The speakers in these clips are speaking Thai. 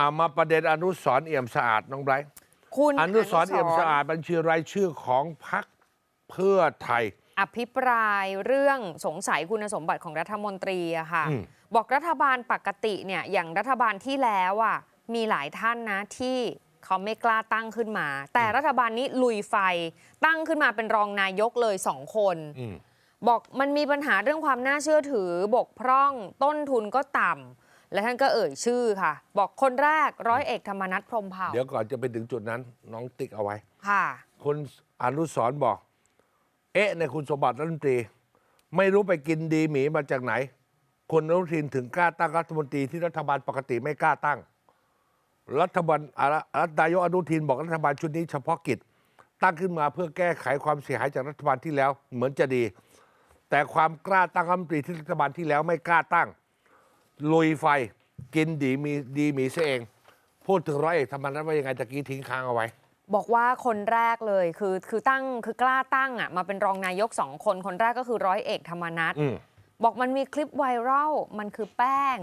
อามาประเด็นอนุสรณ์เอี่ยมสะอาดน้องไบรท์คุณอนุสรณ์เอี่ยมสะอาดบัญชีรายชื่อของพรรคเพื่อไทย อภิปรายเรื่องสงสัยคุณสมบัติของรัฐมนตรีอะค่ะ อืม บอกรัฐบาลปกติเนี่ยอย่างรัฐบาลที่แล้วอะมีหลายท่านนะที่เขาไม่กล้าตั้งขึ้นมา แต่รัฐบาลนี้ลุยไฟตั้งขึ้นมาเป็นรองนายกเลยสองคน อืม บอกมันมีปัญหาเรื่องความน่าเชื่อถือบกพร่องต้นทุนก็ต่ำ และท่านก็เอ่ยชื่อค่ะ บอกคนแรกร้อยเอกธรรมนัฐพรหมเผ่าเดี๋ยวก่อนจะไปถึงจุดนั้นน้องติ๊กเอาไว้ ค่ะคุณอนุสรณ์บอก เอ๊ะในคุณสมบัติรัฐมนตรี ไม่รู้ไปกินดีหมีมาจากไหนคุณอนุทินถึงกล้าตั้งรัฐมนตรีที่รัฐบาลปกติไม่กล้าตั้ง รัฐบาลอ่ารัฐนายกอนุทินบอกรัฐบาลชุดนี้เฉพาะกิจ ตั้งขึ้นมาเพื่อแก้ไขความเสียหายจากรัฐบาลที่แล้วเหมือนจะดี แต่ความกล้าตั้งรัฐมนตรีที่รัฐบาลที่แล้วไม่กล้าตั้ง ลุยไฟกินดีมีดีหมีซะเอง พูดถึงร้อยเอกธรรมนัฐว่ายังไงตะกี้ทิ้งค้างเอาไว้ บอกว่าคนแรกเลยคือคือตั้งคือกล้าตั้งอะมาเป็นรองนายกสองคนคนแรกก็คือร้อยเอกธรรมนัฐอืม บอกมันมีคลิปไวรัลมันคือแป้ง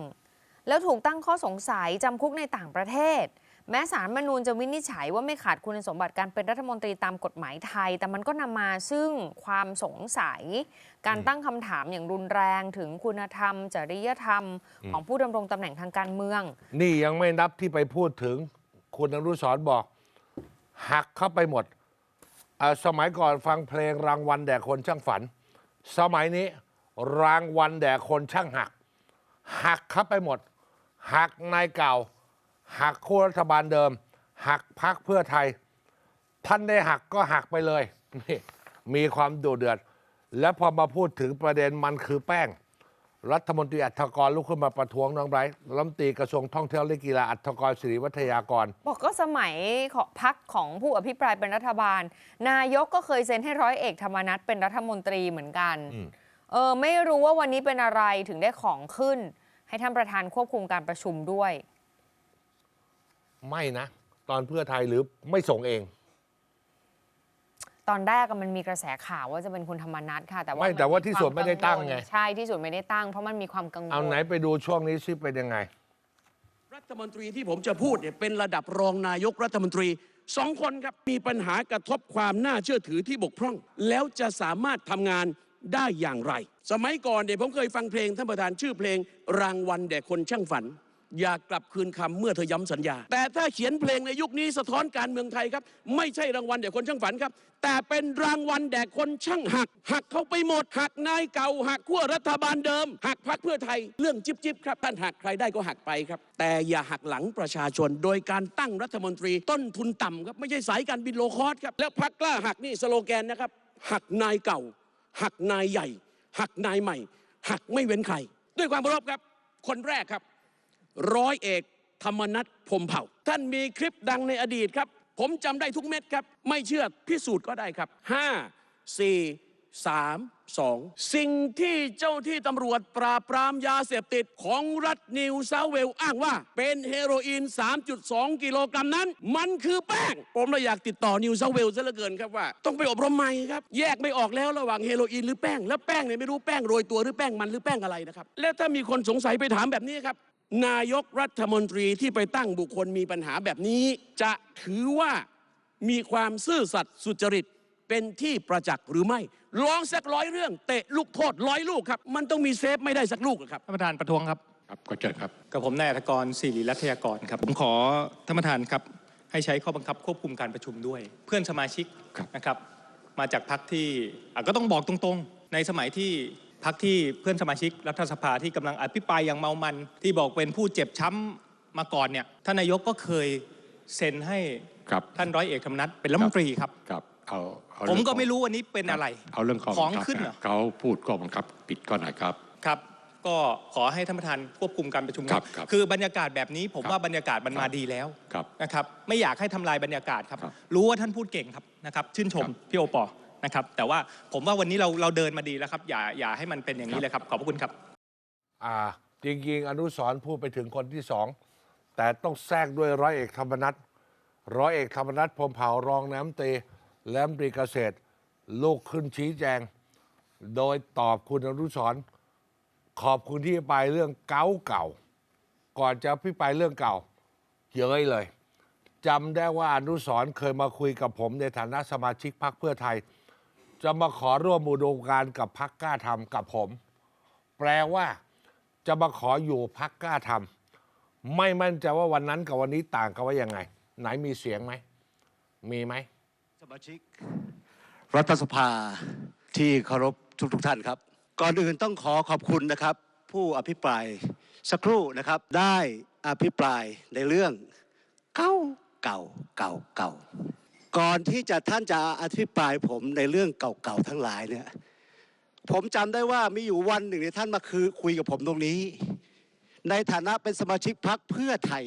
แล้วถูกตั้งข้อสงสัยจำคุกในต่างประเทศ แม้สารรฐธรรมนูญจะวินิจฉัยว่าไม่ขาดคุณสมบัติการเป็นรัฐมนตรีตามกฎหมายไทย แต่มันก็นำมาซึ่งความสงสัย การตั้งคำถามอย่างรุนแรงถึงคุณธรรม จริยธรรม ของผู้ดำรงตำแหน่งทางการเมือง นี่ยังไม่นับที่ไปพูดถึงคุณอนุสรณ์บอก หักเข้าไปหมดอ่าสมัยก่อนฟังเพลงรางวัลแด่คนช่างฝัน สมัยนี้รางวัลแด่คนช่างหัก หักเข้าไปหมด หักนายเก่า หักคู่รัฐบาลเดิม หักพักเพื่อไทย ท่านได้หักก็หักไปเลยนี่มีความดุเดือด และพอมาพูดถึงประเด็นมันคือแป้ง รัฐมนตรีอัฐกรลุกขึ้นมาประท้วงน้องไบรท์รัฐมนตรีกระทรวงท่องเที่ยวและกีฬาอัฐกรศิริวัฒยากร บอกก็สมัยของพักของผู้อภิปรายเป็นรัฐบาล นายกก็เคยเซ็นให้ร้อยเอกธรรมนัฐเป็นรัฐมนตรีเหมือนกันอืม เออไม่รู้ว่าวันนี้เป็นอะไรถึงได้ของขึ้น ให้ท่านประธานควบคุมการประชุมด้วย ไม่นะ ตอนเพื่อไทยหรือไม่ส่งเอง ตอนแรกอะมันมีกระแสข่าวว่าจะเป็นคุณธรรมนัฐค่ะ แต่ว่าไม่นแต่ว่าที่สุดควไม่ได้ตั้งไงกัวลใช่ที่สุดไม่ได้ตั้งเพราะมันมีความกังวลเอาไหนไปดูช่วงนี้ซิเป็นยังไง รัฐมนตรีที่ผมจะพูดเนี่ยเป็นระดับรองนายกรัฐมนตรีสองคนครับมีปัญหากระทบความน่าเชื่อถือที่บกพร่อง แล้วจะสามารถทำงานได้อย่างไร สมัยก่อนเนี่ยผมเคยฟังเพลงท่านประธานชื่อเพลงรางวัลแด่คนช่างฝัน อย่ากลับคืนคำเมื่อเธอย้ำสัญญา แต่ถ้าเขียนเพลงในยุคนี้สะท้อนการเมืองไทยครับ ไม่ใช่รางวัลแด่คนช่างฝันครับ แต่เป็นรางวัลแด่คนช่างหัก หักเขาไปหมดหักนายเก่าหักขั้วรัฐบาลเดิม หักพักเพื่อไทยเรื่องจิบจิบครับท่านหักใครได้ก็หักไปครับ แต่อย่าหักหลังประชาชน โดยการตั้งรัฐมนตรี ต้นทุนต่ำครับไม่ใช่สายการบินโลคอสครับแล้วพักกล้าหักนี่สโลแกนนะครับหักนายเก่า หักนายใหญ่ หักนายใหม่ หักไม่เว้นใคร ด้วยความเคารพครับ คนแรกครับ ร้อยเอกธรรมนัฐพมเผ่า ท่านมีคลิปดังในอดีตครับ ผมจำได้ทุกเม็ดครับ ไม่เชื่อพิสูจน์ก็ได้ครับ 5 4 3 2 สิ่งที่เจ้าที่ตำรวจปราบปรามยาเสพติดของรัฐนิวเซาเวลอ้างว่า เป็นเฮโรอีน 3.2 กิโลกรัมนั้น มันคือแป้ง ผมเลยอยากติดต่อนิวเซาเวลซะเหลือเกินครับว่า ต้องไปอบรมใหม่ครับ แยกไม่ออกแล้วระหว่างเฮโรอีนหรือแป้ง แล้วแป้งเนี่ยไม่รู้แป้งโรยตัวหรือแป้งมันหรือแป้งอะไรนะครับ และถ้ามีคนสงสัยไปถามแบบนี้ครับ นายกรัฐมนตรีที่ไปตั้งบุคคลมีปัญหาแบบนี้ จะถือว่ามีความซื่อสัตย์สุจริตเป็นที่ประจักษ์หรือไม่ร้องสักร้อยเรื่อง เตะลูกโทษร้อยลูกครับ มันต้องมีเซฟไม่ได้สักลูกหรอกครับท่านประธานประท้วงครับครับก็เชิญครับกับผมนายอัธกรศิริรัตยากรครับผมขอท่านประธานครับ ให้ใช้ข้อบังคับควบคุมการประชุมด้วย เพื่อนสมาชิกครับนะครับ มาจากพักที่อะก็ต้องบอกตรงๆ ในสมัยที่ พักที่เพื่อนสมาชิกรัฐสภาที่กำลังอภิปรายอย่างเมามัน ที่บอกเป็นผู้เจ็บช้ำมาก่อนเนี่ยท่านนายกก็เคยเซ็นให้ครับท่านร้อยเอกธรรมนัฐเป็นรัฐมนตรีครับครับเอาเอาผมเรื่องก็ของไม่รู้วันนี้เป็นอะไร เอาเรื่องของของบัคับขึ้นเหรอเขาพูดก็บังคับปิดก็หน่อยครับครับก็ขอให้ท่านประธานควบคุมการประชุมครับครับคือบรรยากาศแบบนี้ผมครับว่าบรรยากาศมันครับมาดีแล้วครับนะครับ ไม่อยากให้ทำลายบรรยากาศครับครับ รู้ว่าท่านพูดเก่งครับนะครับ ชื่นชมครับพี่โอปอ นะครับ แต่ว่าผมว่าวันนี้เราเราเดินมาดีแล้วครับ อย่าอย่าให้มันเป็นอย่างนี้เลยครับ ขอบพระคุณครับ อ่า จริงๆ อนุสรณ์พูดไปถึงคนที่สอง แต่ต้องแทรกด้วยร้อยเอกธรรมนัฐร้อยเอกธรรมนัฐพรมเผารองน้ำตีและมนตรีเกษตร ลูกขึ้นชี้แจง โดยตอบคุณอนุสรณ์ขอบคุณที่ไปเรื่องเก่าเก่า ก่อนจะพิปรายเรื่องเก่า เย้ยเลยจำได้ว่าอนุสรณ์เคยมาคุยกับผมในฐานะสมาชิกพรรคเพื่อไทย จะมาขอร่วมอุดมการณ์กับพรรคกล้าทำกับผม แปลว่า จะมาขออยู่พรรคกล้าทำไม่มั่นใจว่าวันนั้นกับวันนี้ต่างกันว่ายังไง ไหนมีเสียงไหม มีไหมสมาชิก รัฐสภาที่เคารพทุกทท่านครับ ก่อนอื่นต้องขอขอบคุณนะครับ ผู้อภิปรายสักครู่นะครับ ได้อภิปรายในเรื่องเก่าเก่าเก่าเก่า ก่อนที่จะท่านจะอภิปรายผมในเรื่องเก่าๆทั้งหลายเนี่ยผมจำได้ว่ามีอยู่วันหนึ่งเนี่ยท่านมาคือคุยกับผมตรงนี้ ในฐานะเป็นสมาชิกพรรคเพื่อไทย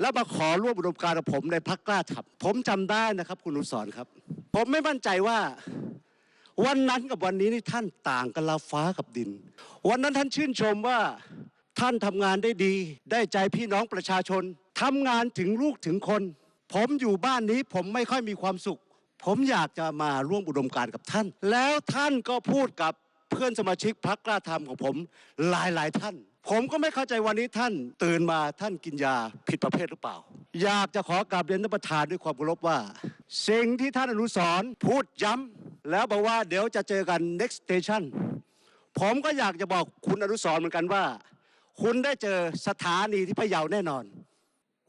แล้วมาขอร่วมอุดมการณ์กับผมในพักกล้าทำผมจำได้นะครับ คุณอนุสรณ์ครับ ผมไม่มั่นใจว่า วันนั้นกับวันนี้นี่ท่านต่างกันลาฟ้ากับดิน วันนั้นท่านชื่นชมว่าท่านทำงานได้ดี ได้ใจพี่น้องประชาชนทำงานถึงลูกถึงคน ผมอยู่บ้านนี้ผมไม่ค่อยมีความสุข ผมอยากจะมาร่วมอุดมการกับท่าน แล้วท่านก็พูดกับเพื่อนสมาชิกพรรคกล้าทำของผมหลายหลายๆท่าน ผมก็ไม่เข้าใจวันนี้ท่านตื่นมาท่านกินยาผิดประเภทหรือเปล่า อยากจะขอกราบเรียนท่านประธานด้วยความเคารพว่า สิ่งที่ท่านอนุสรพูดย้ำแล้วบอกว่าเดี๋ยวจะเจอกัน next station ผมก็อยากจะบอกคุณอนุสรเหมือนกันว่า คุณได้เจอสถานีที่พะเยาแน่นอน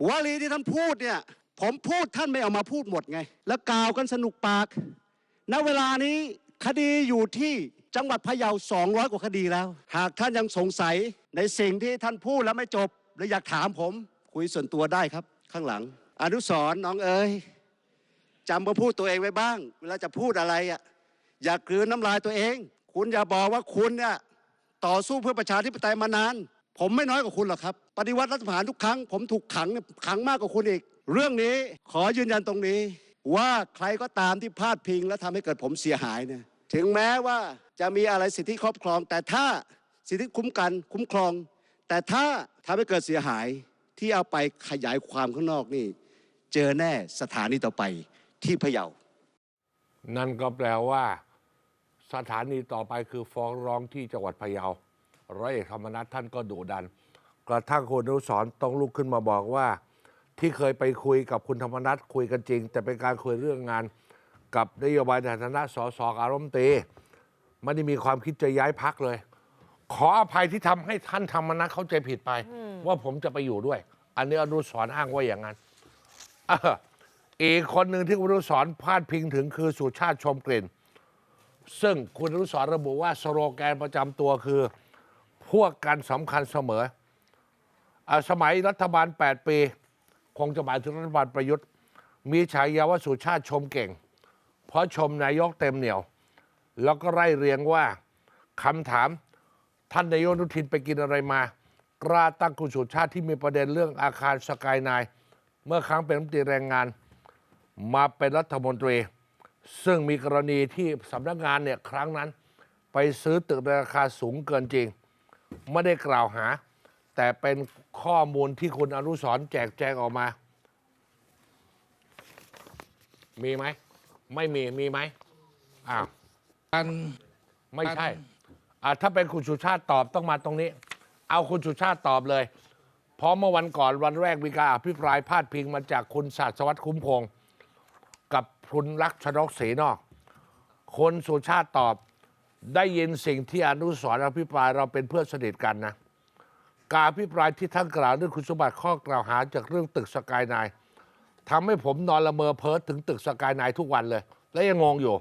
วลีที่ท่านพูดเนี่ย ผมพูดท่านไม่เอามาพูดหมดไง แล้วกล่าวกันสนุกปาก ณ เวลานี้คดีอยู่ที่จังหวัดพะเยา 200 กว่าคดีแล้ว หากท่านยังสงสัยในสิ่งที่ท่านพูดแล้วไม่จบ หรืออยากถามผมคุยส่วนตัวได้ครับ ข้างหลัง อนุสรน้องเอ๋ยจำมาพูดตัวเองไว้บ้าง เวลาจะพูดอะไรอะอย่ากลืนน้ำลายตัวเอง คุณอย่าบอกว่าคุณเนี่ยต่อสู้เพื่อประชาธิปไตยมานาน ผมไม่น้อยกว่าคุณหรอกครับ ปฏิวัติรัฐประหารทุกครั้ง ผมถูกขังขังมากกว่าคุณอีก เรื่องนี้ขอยืนยันตรงนี้ ว่าใครก็ตามที่พลาดพิง และทำให้เกิดผมเสียหายเนี่ยถึงแม้ว่าจะมีอะไรสิทธิครอบครอง แต่ถ้าสิทธิคุ้มกันคุ้มครอง แต่ถ้าทำให้เกิดเสียหายที่เอาไปขยายความข้างนอกนี่ เจอแน่สถานีต่อไปที่พะเยา นั่นก็แปลว่า สถานีต่อไปคือฟ้องร้องที่จังหวัดพะเยาร้อยเอกธรรมนัฐท่านก็ดุดัน กระทั่งคุณอนุสรต้องลุกขึ้นมาบอกว่า ที่เคยไปคุยกับคุณธรรมนัฐคุยกันจริง แต่เป็นการคุยเรื่องงานกับนโยบายในฐานะสสอารมณ์ตรีไม่ได้มีความคิดจะย้ายพักเลย ขออภัยที่ทำให้ท่านธรรมนัฐเข้าใจผิดไป ว่าผมจะไปอยู่ด้วย อันนี้อนุสรณ์อ้างว่าอย่างนั้นเอออีกคนหนึ่งที่คุณอนุสรณ์พาดพิงถึงคือสุชาติชมกลิ่น ซึ่งคุณอนุสรณ์ระบุว่าสโลแกนประจำตัวคือ พวกกันสำคัญเสมออาสมัยรัฐบาล 8 ปี คงจะหมายถึงรัฐบาลประยุทธ์ มีฉายาว่าสุชาติชมเก่ง เพราะชมนายกเต็มเหนียว แล้วก็ไล่เรียงว่าคำถามท่านนายกนุทินไปกินอะไรมา กล้าตั้งคุณสุชาติที่มีประเด็นเรื่องอาคารสกายนายเมื่อครั้งเป็นรัฐมนตรีแรงงาน มาเป็นรัฐมนตรี ซึ่งมีกรณีที่สำนักงานเนี่ยครั้งนั้น ไปซื้อตึกราคาสูงเกินจริง ไม่ได้กล่าวหา แต่เป็นข้อมูลที่คุณอนุสรณ์แจกแจงออกมา มีไหม ไม่มี มีไหมอ้าวการไม่ใช่อ่าถ้าเป็นคุณสุชาติตอบต้องมาตรงนี้ เอาคุณสุชาติตอบเลย เพราะเมื่อวันก่อนวันแรกมีการอภิปรายพาดพิงมาจากคุณศาสวัตรคุ้มพงศ์กับคุณลักษณกศรีนอกคนสุชาติตอบได้ยินสิ่งที่อนุสรณ์อภิปรายเราเป็นเพื่อนสนิทกันนะ การอภิปรายที่ท่านกล่าวเรื่องคุณสมบัติข้อกล่าวหาจากเรื่องตึกสกายนายทำให้ผมนอนละเมอเพ้อถึงตึกสกายนายทุกวันเลย และยังงงอยู่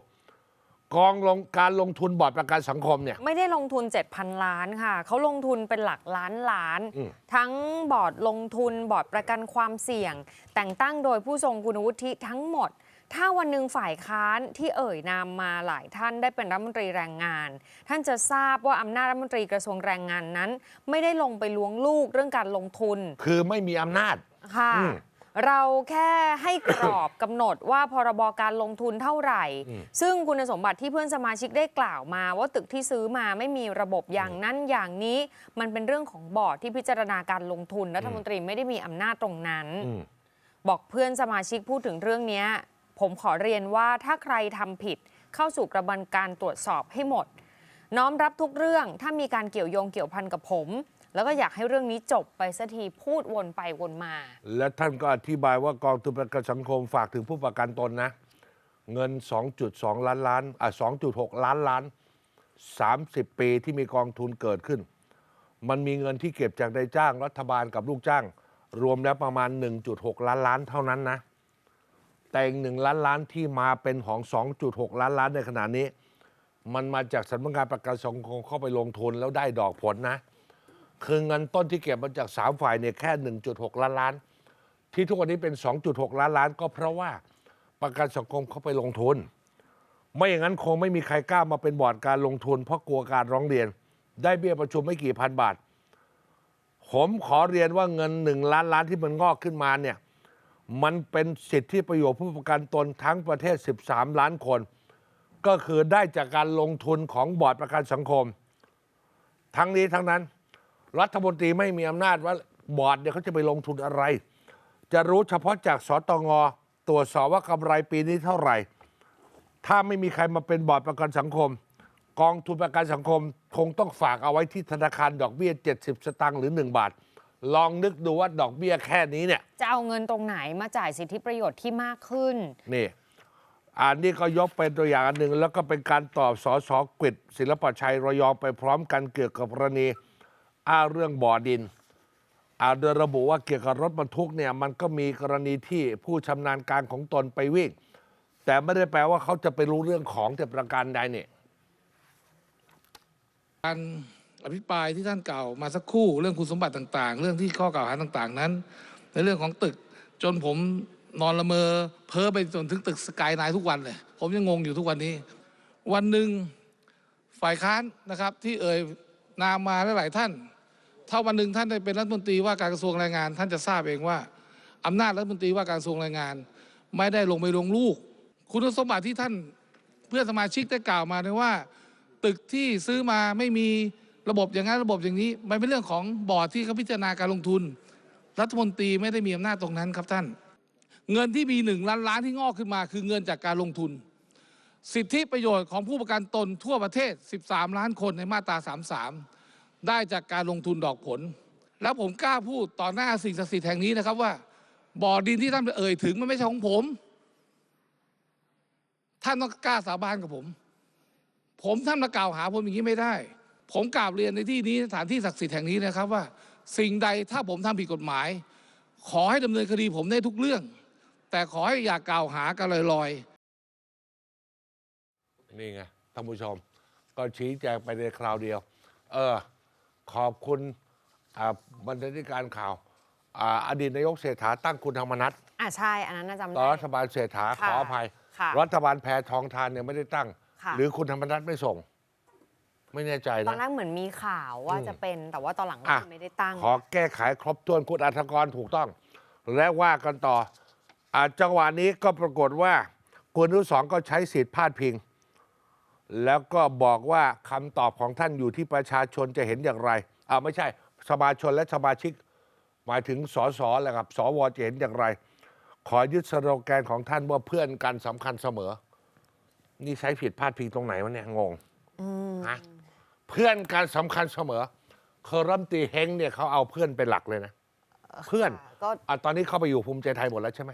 กองลงการลงทุนบอร์ดประกันสังคมเนี่ย ไม่ได้ลงทุน 7,000 ล้านค่ะ เขาลงทุนเป็นหลักล้านล้าน อืม ทั้งบอร์ดลงทุนบอร์ดประกันความเสี่ยง แต่งตั้งโดยผู้ทรงคุณวุฒิทั้งหมด ถ้าวันหนึ่งฝ่ายค้านที่เอ่ยนามมาหลายท่านได้เป็นรัฐมนตรีแรงงาน ท่านจะทราบว่าอำนาจรัฐมนตรีกระทรวงแรงงานนั้น ไม่ได้ลงไปล้วงลูกเรื่องการลงทุน คือไม่มีอำนาจค่ะอืมเราแค่ให้กรอบกำหนดว่าพรบการลงทุนเท่าไหร่อืมซึ่งคุณสมบัติที่เพื่อนสมาชิกได้กล่าวมา ว่าตึกที่ซื้อมาไม่มีระบบอย่างนั้นอย่างนี้ มันเป็นเรื่องของบอร์ดที่พิจารณาการลงทุนรัฐมนตรีไม่ได้มีอำนาจตรงนั้นอืมบอกเพื่อนสมาชิกพูดถึงเรื่องเนี้ย ผมขอเรียนว่าถ้าใครทำผิดเข้าสู่กระบวนการตรวจสอบให้หมด น้อมรับทุกเรื่องถ้ามีการเกี่ยวโยงเกี่ยวพันกับผม แล้วก็อยากให้เรื่องนี้จบไปสักทีพูดวนไปวนมา และท่านก็อธิบายว่ากองทุนประกันสังคมฝากถึงผู้ประกันตนนะ เงิน 2.2 ล้านล้านอะ2.6 ล้านล้าน 30 ปีที่มีกองทุนเกิดขึ้น มันมีเงินที่เก็บจากนายจ้างรัฐบาลกับลูกจ้าง รวมแล้วประมาณ 1.6 ล้านล้านเท่านั้นนะ แต่อีกหนึ่งล้านล้านที่มาเป็นของ 2.6 ล้านล้านในขณะนี้ มันมาจากสำนักงานประกันสังคมเข้าไปลงทุนแล้วได้ดอกผลนะ คือเงินต้นที่เก็บมาจาก 3 ฝ่ายเนี่ยแค่ 1.6 ล้านล้าน ที่ทุกวันนี้เป็น 2.6 ล้านล้าน ก็เพราะว่าประกันสังคมเขาไปลงทุน ไม่อย่างนั้นคงไม่มีใครกล้ามาเป็นบอร์ดการลงทุน เพราะกลัวการร้องเรียน ได้เบี้ยประชุมไม่กี่พันบาท ผมขอเรียนว่าเงินหนึ่งล้านล้านที่มันงอกขึ้นมาเนี่ย มันเป็นสิทธิประโยชน์ผู้ประกันตนทั้งประเทศ 13 ล้านคน ก็คือได้จากการลงทุนของบอร์ดประกันสังคม ทั้งนี้ทั้งนั้น รัฐมนตรีไม่มีอำนาจว่าบอร์ดเนี่ยเขาจะไปลงทุนอะไร จะรู้เฉพาะจากสตงตรวจสอบว่ากำไรปีนี้เท่าไหร่ ถ้าไม่มีใครมาเป็นบอร์ดประกันสังคม กองทุนประกันสังคม คงต้องฝากเอาไว้ที่ธนาคารดอกเบี้ย 70 สตางค์หรือ 1 บาท ลองนึกดูว่าดอกเบี้ยแค่นี้เนี่ย จะเอาเงินตรงไหนมาจ่ายสิทธิประโยชน์ที่มากขึ้น นี่ อันนี้ก็ยกเป็นตัวอย่างอันหนึ่ง แล้วก็เป็นการตอบสอสอกฤษศิลปชัยระยองไปพร้อมกันเกี่ยวกับกรณีอ้างเรื่องบ่อดินอาโดยระบุว่าเกี่ยวกับรถบรรทุกเนี่ยมันก็มีกรณีที่ผู้ชำนาญการของตนไปวิ่ง แต่ไม่ได้แปลว่าเขาจะไปรู้เรื่องของแต่ประการใดเนี่ยการ อภิปรายที่ท่านกล่าวมาสักครู่เรื่องคุณสมบัติต่างๆ เรื่องที่ข้อกล่าวหาต่างๆนั้น ในเรื่องของตึกจนผมนอนละเมอเพ้อไปจนถึงตึกสกายไนทุกวันเลยผมยังงงอยู่ทุกวันนี้ วันหนึ่งฝ่ายค้านนะครับ ที่เอ่ยนามมาหลายๆท่าน ถ้าวันหนึ่งท่านได้เป็นรัฐมนตรีว่าการกระทรวงแรงงาน ท่านจะทราบเองว่าอำนาจรัฐมนตรีว่าการกระทรวงแรงงาน ไม่ได้ลงไปลงลูก คุณสมบัติที่ท่านเพื่อนสมาชิกได้กล่าวมาเนี่ยว่า ตึกที่ซื้อมาไม่มี ระบบอย่างนั้นระบบอย่างนี้มันเป็นเรื่องของบอร์ดที่เขาพิจารณาการลงทุน รัฐมนตรีไม่ได้มีอำนาจตรงนั้นครับท่าน เงินที่มีหนึ่งล้านล้านที่งอกขึ้นมา คือเงินจากการลงทุน สิทธิประโยชน์ของผู้ประกันตนทั่วประเทศ 13 ล้านคนในมาตรา 33 ได้จากการลงทุนดอกผล แล้วผมกล้าพูดต่อหน้าสิ่งศักดิ์สิทธิ์แห่งนี้นะครับว่าบ่อดินที่ท่านเอ่ยถึงมันไม่ใช่ของผม ท่านต้องกล้าสาบานกับผม ผมท่านมากล่าวหาผมอย่างนี้ไม่ได้ ผมกราบเรียนในที่นี้สถานที่ศักดิ์สิทธิ์แห่งนี้นะครับว่า สิ่งใดถ้าผมทำผิดกฎหมาย ขอให้ดำเนินคดีผมได้ทุกเรื่อง แต่ขอให้อย่ากล่าวหากันลอยๆนี่ไงท่านผู้ชม ก็ชี้แจงไปในคราวเดียว เออ ขอบคุณอ่าบรรณาธิการข่าวอ่าอดีตนายกเศรษฐาตั้งคุณธรรมนัฐอะใช่ อันนั้นน่าจำตอนได้รัฐบาลเศรษฐาขค่ะออภัยค่ะรัฐบาลแพทองทานเนี่ยไม่ได้ตั้งค่ะหรือคุณธรรมนัฐไม่ส่ง ไม่แน่ใจตอนนะแรกเหมือนมีข่าวว่าจะเป็น แต่ว่าตอนหลังก็อะ คือไม่ได้ตั้ง ขอแก้ไขครบถ้วนคุณอัธกรถูกต้อง และว่ากันต่ออาจังหวะนี้ก็ปรากฏว่าคุณอนุสรณ์ก็ใช้สิทธิ์พาดพิง แล้วก็บอกว่าคำตอบของท่านอยู่ที่ประชาชนจะเห็นอย่างไรอ่าไม่ใช่สมาชนและสมาชิก หมายถึงสสแหละครับสวจะเห็นอย่างไร ขอยึดสโลแกนของท่านว่าเพื่อนกันสำคัญเสมอ นี่ใช้ผิดพาดพิงตรงไหนวะเนี่ยงงฮะ เพื่อนกันสำคัญเสมอเคอรัมตีเฮงเนี่ยเขาเอาเพื่อนเป็นหลักเลยนะ เพื่อนก็ อะตอนนี้เข้าไปอยู่ภูมิใจไทยหมดแล้วใช่ไหม